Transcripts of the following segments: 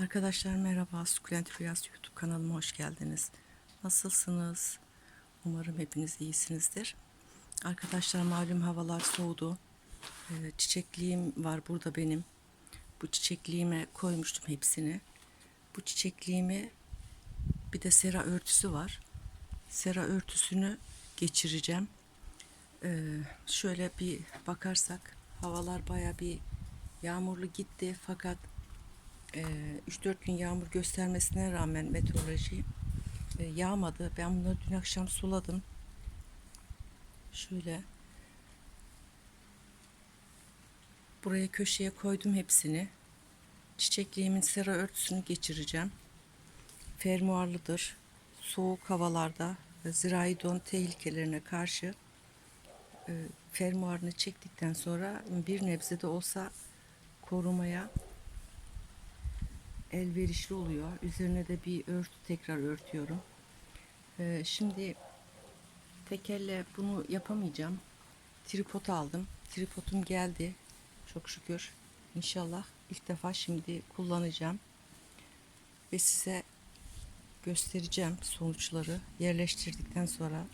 Arkadaşlar merhaba, Sukulent Rüyası YouTube kanalıma hoş geldiniz. Nasılsınız? Umarım hepiniz iyisinizdir. Arkadaşlar malum havalar soğudu. Ee, çiçekliğim var burada benim. Bu çiçekliğime koymuştum hepsini. Bu çiçekliğimi bir de sera örtüsü var. Sera örtüsünü geçireceğim. Ee, şöyle bir bakarsak havalar baya bir yağmurlu gitti fakat e, 3-4 gün yağmur göstermesine rağmen meteoroloji e, yağmadı. Ben bunları dün akşam suladım. Şöyle buraya köşeye koydum hepsini. Çiçekliğimin sera örtüsünü geçireceğim. Fermuarlıdır. Soğuk havalarda e, zirai don tehlikelerine karşı e, fermuarını çektikten sonra bir nebze de olsa korumaya elverişli oluyor. Üzerine de bir örtü tekrar örtüyorum. Ee, şimdi tek elle bunu yapamayacağım. Tripod aldım. Tripodum geldi. Çok şükür. İnşallah ilk defa şimdi kullanacağım. Ve size göstereceğim sonuçları yerleştirdikten sonra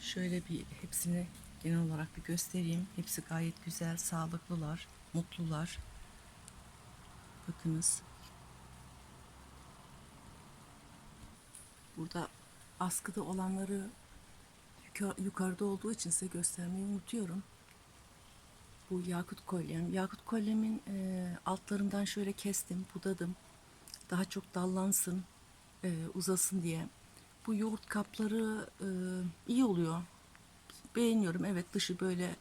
şöyle bir hepsini genel olarak bir göstereyim. Hepsi gayet güzel, sağlıklılar, mutlular. Bakınız. Burada askıda olanları yuka- yukarıda olduğu için size göstermeyi unutuyorum. Bu yakut kolyem. Yakut kolyemin e, altlarından şöyle kestim, budadım. Daha çok dallansın, e, uzasın diye. Bu yoğurt kapları e, iyi oluyor. Beğeniyorum. Evet dışı böyle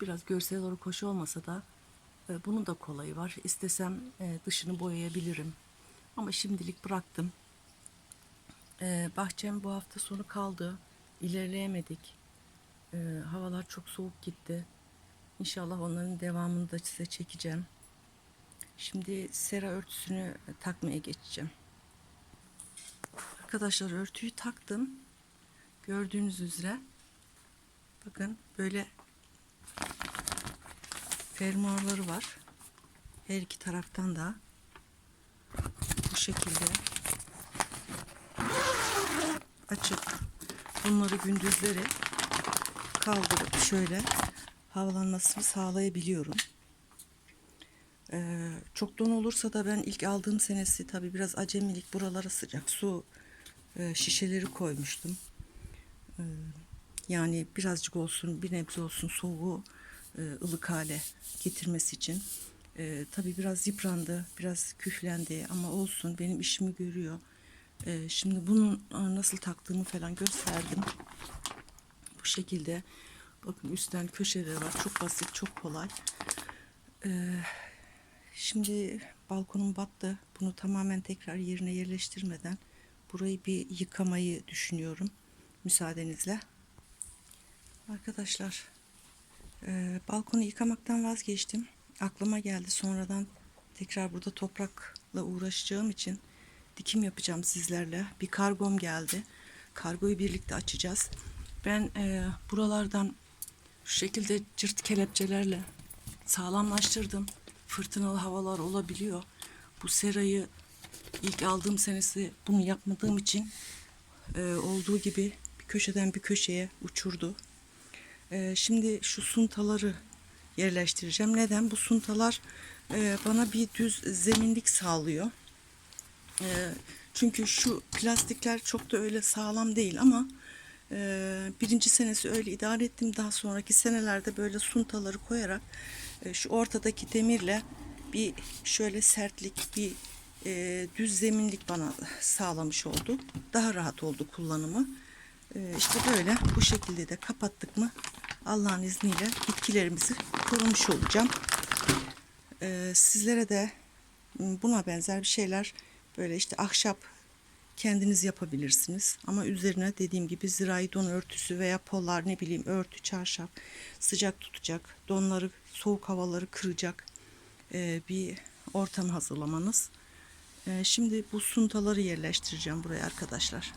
biraz görsel olarak hoş olmasa da bunun da kolayı var. İstesem e, dışını boyayabilirim. Ama şimdilik bıraktım. E, bahçem bu hafta sonu kaldı. İlerleyemedik. E, havalar çok soğuk gitti. İnşallah onların devamını da size çekeceğim. Şimdi sera örtüsünü takmaya geçeceğim. Arkadaşlar örtüyü taktım. Gördüğünüz üzere. Bakın böyle fermuarları var. Her iki taraftan da bu şekilde açıp bunları gündüzleri kaldırıp şöyle havalanmasını sağlayabiliyorum. Ee, çok don olursa da ben ilk aldığım senesi tabi biraz acemilik buralara sıcak su e, şişeleri koymuştum. Ee, yani birazcık olsun bir nebze olsun soğuğu ılık hale getirmesi için. E, tabii biraz yıprandı, biraz küflendi ama olsun benim işimi görüyor. E, şimdi bunun e, nasıl taktığımı falan gösterdim. Bu şekilde bakın üstten köşeleri var. Çok basit, çok kolay. E, şimdi balkonum battı. Bunu tamamen tekrar yerine yerleştirmeden burayı bir yıkamayı düşünüyorum. Müsaadenizle. Arkadaşlar ee, balkonu yıkamaktan vazgeçtim. Aklıma geldi sonradan tekrar burada toprakla uğraşacağım için dikim yapacağım sizlerle. Bir kargom geldi. Kargoyu birlikte açacağız. Ben e, buralardan şu şekilde cırt kelepçelerle sağlamlaştırdım. Fırtınalı havalar olabiliyor. Bu serayı ilk aldığım senesi bunu yapmadığım için e, olduğu gibi bir köşeden bir köşeye uçurdu. Ee, şimdi şu suntaları yerleştireceğim. Neden? Bu suntalar e, bana bir düz zeminlik sağlıyor. E, çünkü şu plastikler çok da öyle sağlam değil ama e, birinci senesi öyle idare ettim. Daha sonraki senelerde böyle suntaları koyarak e, şu ortadaki demirle bir şöyle sertlik, bir e, düz zeminlik bana sağlamış oldu. Daha rahat oldu kullanımı. E, işte böyle bu şekilde de kapattık mı Allah'ın izniyle bitkilerimizi korumuş olacağım. Ee, sizlere de buna benzer bir şeyler böyle işte ahşap kendiniz yapabilirsiniz. Ama üzerine dediğim gibi zirai don örtüsü veya polar ne bileyim örtü, çarşaf sıcak tutacak, donları, soğuk havaları kıracak e, bir ortam hazırlamanız. E, şimdi bu suntaları yerleştireceğim buraya arkadaşlar.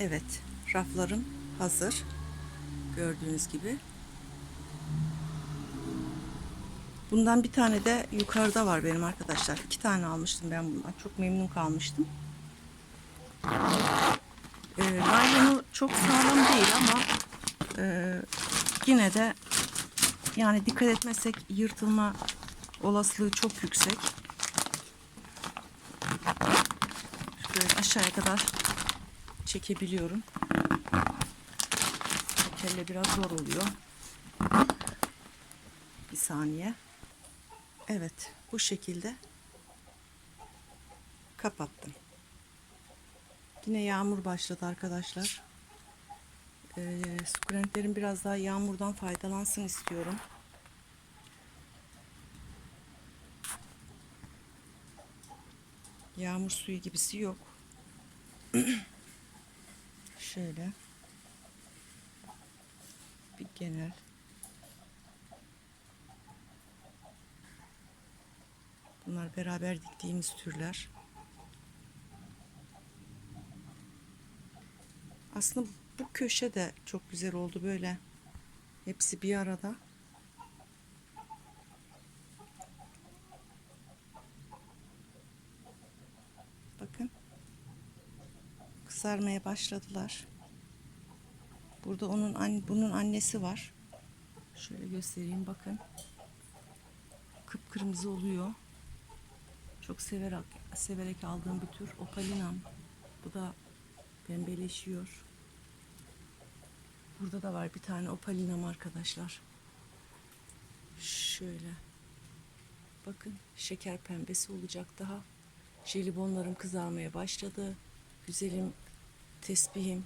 Evet, raflarım hazır. Gördüğünüz gibi. Bundan bir tane de yukarıda var benim arkadaşlar. İki tane almıştım ben bundan. Çok memnun kalmıştım. E, naylonu çok sağlam değil ama e, yine de yani dikkat etmezsek yırtılma olasılığı çok yüksek. Şöyle aşağıya kadar çekebiliyorum. Kelle biraz zor oluyor. Bir saniye. Evet, bu şekilde kapattım. Yine yağmur başladı arkadaşlar. Ee, sukulentlerim biraz daha yağmurdan faydalansın istiyorum. Yağmur suyu gibisi yok. Şöyle. Bir genel. Bunlar beraber diktiğimiz türler. Aslında bu köşe de çok güzel oldu böyle. Hepsi bir arada. Bakın. Kızarmaya başladılar. Burada onun bunun annesi var. Şöyle göstereyim bakın. Kıpkırmızı oluyor. Çok severek severek aldığım bir tür opalinam. Bu da pembeleşiyor. Burada da var bir tane opalinam arkadaşlar. Şöyle. Bakın şeker pembesi olacak daha. Jelibonlarım kızarmaya başladı. Güzelim tesbihim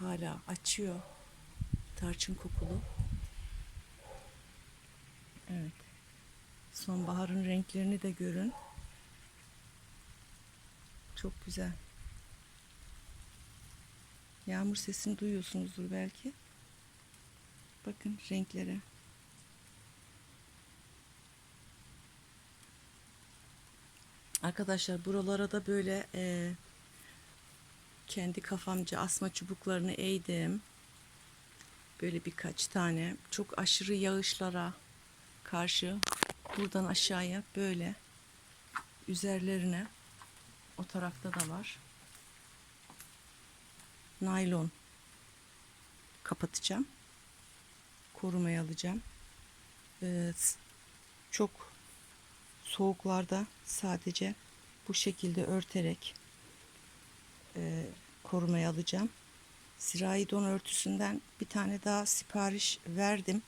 hala açıyor. Tarçın kokulu. Evet. Sonbaharın renklerini de görün. Çok güzel. Yağmur sesini duyuyorsunuzdur belki. Bakın renklere. Arkadaşlar buralara da böyle e, kendi kafamca asma çubuklarını eğdim. Böyle birkaç tane çok aşırı yağışlara karşı buradan aşağıya böyle üzerlerine o tarafta da var. Naylon kapatacağım. Korumaya alacağım. Ee, çok soğuklarda sadece bu şekilde örterek e, korumaya alacağım. Zirai don örtüsünden bir tane daha sipariş verdim.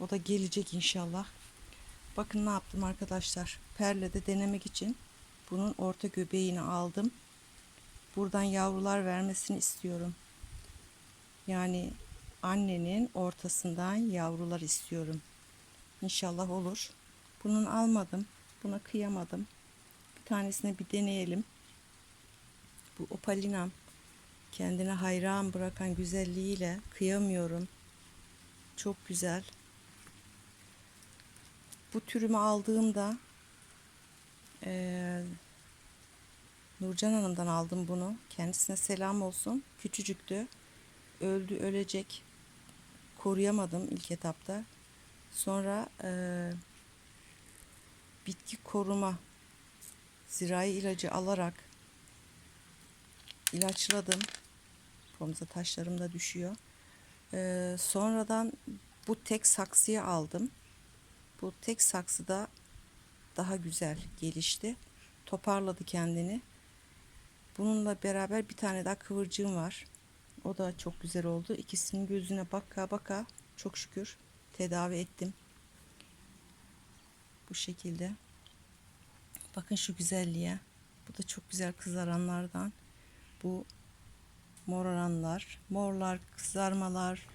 O da gelecek inşallah. Bakın ne yaptım arkadaşlar. Perlede denemek için bunun orta göbeğini aldım. Buradan yavrular vermesini istiyorum. Yani annenin ortasından yavrular istiyorum. İnşallah olur. Bunun almadım. Buna kıyamadım. Bir tanesine bir deneyelim. Bu opalinam kendine hayran bırakan güzelliğiyle kıyamıyorum. Çok güzel. Bu türümü aldığımda eee Nurcan Hanım'dan aldım bunu. Kendisine selam olsun. Küçücüktü. Öldü, ölecek. Koruyamadım ilk etapta. Sonra eee bitki koruma zirai ilacı alarak ilaçladım. Pomza taşlarım da düşüyor. Ee, sonradan bu tek saksıya aldım. Bu tek saksıda daha güzel gelişti. Toparladı kendini. Bununla beraber bir tane daha kıvırcığım var. O da çok güzel oldu. İkisinin gözüne baka baka çok şükür tedavi ettim. Bu şekilde. Bakın şu güzelliğe. Bu da çok güzel kızaranlardan. Bu moraranlar, morlar, kızarmalar,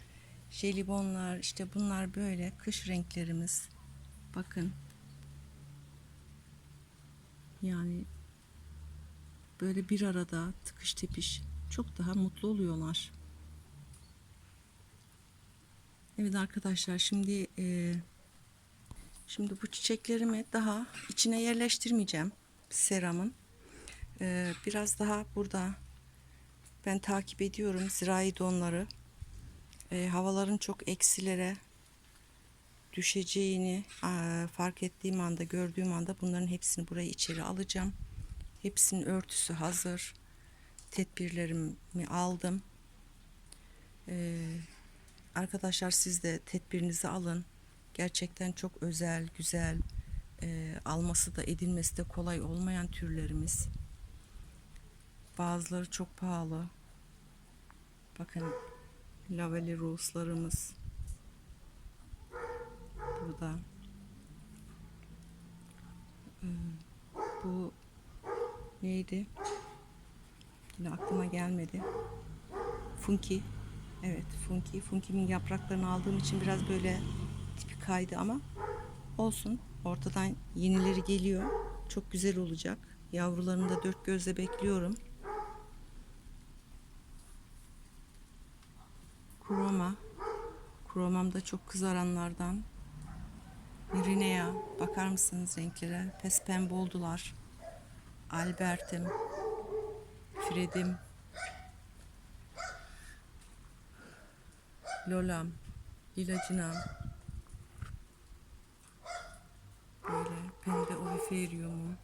jelibonlar işte bunlar böyle kış renklerimiz. Bakın. Yani böyle bir arada tıkış tepiş çok daha mutlu oluyorlar. Evet arkadaşlar şimdi e, şimdi bu çiçeklerimi daha içine yerleştirmeyeceğim seramın. E, biraz daha burada ben takip ediyorum zirai donları. E, havaların çok eksilere düşeceğini eee, fark ettiğim anda, gördüğüm anda bunların hepsini buraya içeri alacağım. Hepsinin örtüsü hazır. Tedbirlerimi aldım. Eee, arkadaşlar siz de tedbirinizi alın. Gerçekten çok özel, güzel, eee, alması da edilmesi de kolay olmayan türlerimiz. Bazıları çok pahalı. Bakın laveli rose'larımız burada. Ee, bu neydi? Yine aklıma gelmedi. Funky. Evet, Funky. Funky'min yapraklarını aldığım için biraz böyle tipi kaydı ama olsun. Ortadan yenileri geliyor. Çok güzel olacak. Yavrularını da dört gözle bekliyorum. Kroma. Kromam da çok kızaranlardan. Mirinea. Bakar mısınız renklere? Pes pembe oldular. Albert'im. Fred'im. Lolam. İlacınam. Böyle pembe oviferiumum.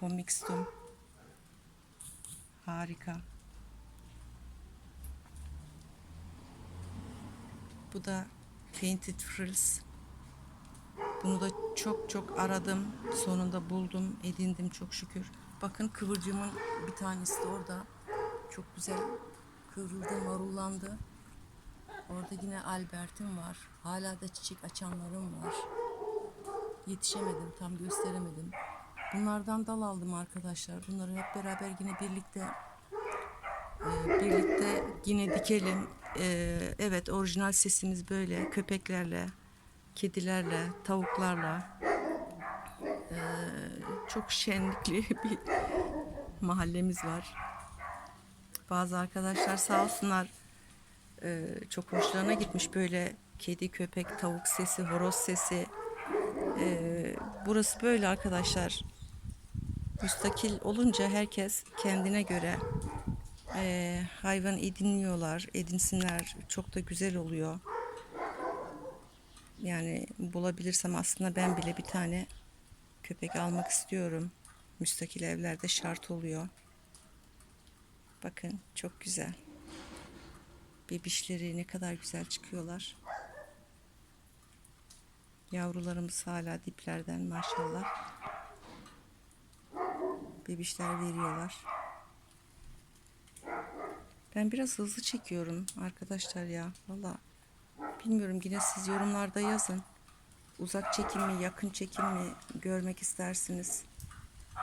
Komixtum. Harika. Bu da Painted Frills. Bunu da çok çok aradım. Sonunda buldum, edindim çok şükür. Bakın kıvırcımın bir tanesi de orada. Çok güzel kıvrıldı, marullandı. Orada yine Albert'im var. Hala da çiçek açanlarım var. Yetişemedim, tam gösteremedim. Bunlardan dal aldım arkadaşlar. Bunları hep beraber yine birlikte e, birlikte yine dikelim. E, evet orijinal sesimiz böyle köpeklerle, kedilerle, tavuklarla e, çok şenlikli bir mahallemiz var. Bazı arkadaşlar sağ olsunlar e, çok hoşlarına gitmiş böyle kedi, köpek, tavuk sesi, horoz sesi. E, burası böyle arkadaşlar. Müstakil olunca herkes kendine göre e, hayvan ediniyorlar, edinsinler. Çok da güzel oluyor. Yani bulabilirsem aslında ben bile bir tane köpek almak istiyorum. Müstakil evlerde şart oluyor. Bakın çok güzel. Bebişleri ne kadar güzel çıkıyorlar. Yavrularımız hala diplerden maşallah. Bebişler veriyorlar. Ben biraz hızlı çekiyorum arkadaşlar ya. Valla bilmiyorum yine siz yorumlarda yazın. Uzak çekim mi, yakın çekim mi görmek istersiniz?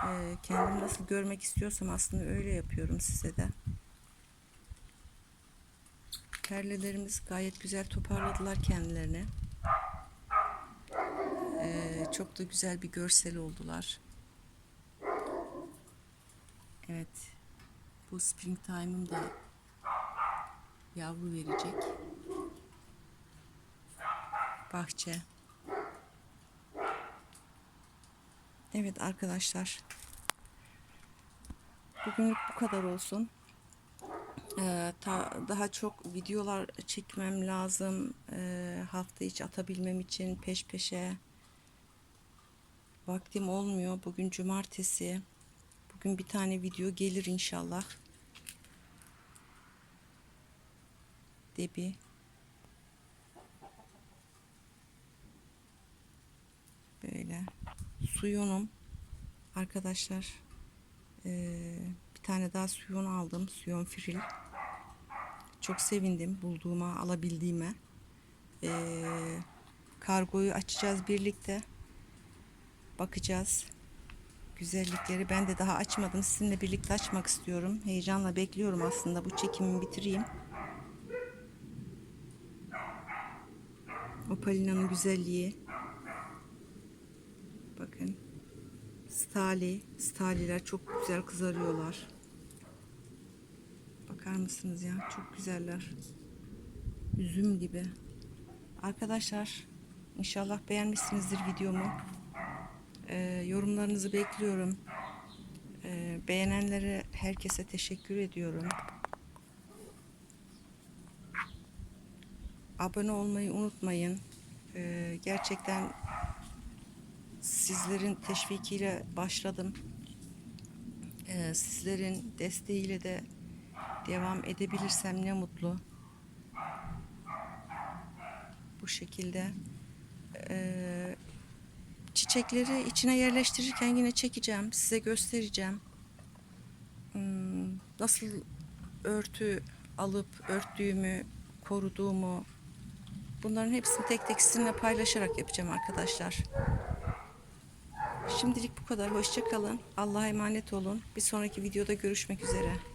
Ee, kendim nasıl görmek istiyorsam aslında öyle yapıyorum size de. Perlelerimiz gayet güzel toparladılar kendilerini. Ee, çok da güzel bir görsel oldular. Evet. Bu springtime'ım da yavru verecek. Bahçe. Evet arkadaşlar. Bugünlük bu kadar olsun. Ee, daha çok videolar çekmem lazım. Ee, hafta içi atabilmem için peş peşe. Vaktim olmuyor. Bugün cumartesi. Bugün bir tane video gelir inşallah. Debi. Böyle. Suyunum. Arkadaşlar. Ee, bir tane daha suyon aldım. Suyon fril. Çok sevindim bulduğuma, alabildiğime. Ee, kargoyu açacağız birlikte. Bakacağız. Güzellikleri ben de daha açmadım. Sizinle birlikte açmak istiyorum. Heyecanla bekliyorum aslında. Bu çekimi bitireyim. Opalina'nın güzelliği. Bakın. Stali. Staliler çok güzel kızarıyorlar. Bakar mısınız ya? Çok güzeller. Üzüm gibi. Arkadaşlar inşallah beğenmişsinizdir videomu. Ee, yorumlarınızı bekliyorum. Ee, beğenenlere herkese teşekkür ediyorum. Abone olmayı unutmayın. Ee, gerçekten sizlerin teşvikiyle başladım. Ee, sizlerin desteğiyle de devam edebilirsem ne mutlu. Bu şekilde. Ee, çiçekleri içine yerleştirirken yine çekeceğim. Size göstereceğim. Hmm, nasıl örtü alıp örttüğümü, koruduğumu bunların hepsini tek tek sizinle paylaşarak yapacağım arkadaşlar. Şimdilik bu kadar. Hoşça kalın. Allah'a emanet olun. Bir sonraki videoda görüşmek üzere.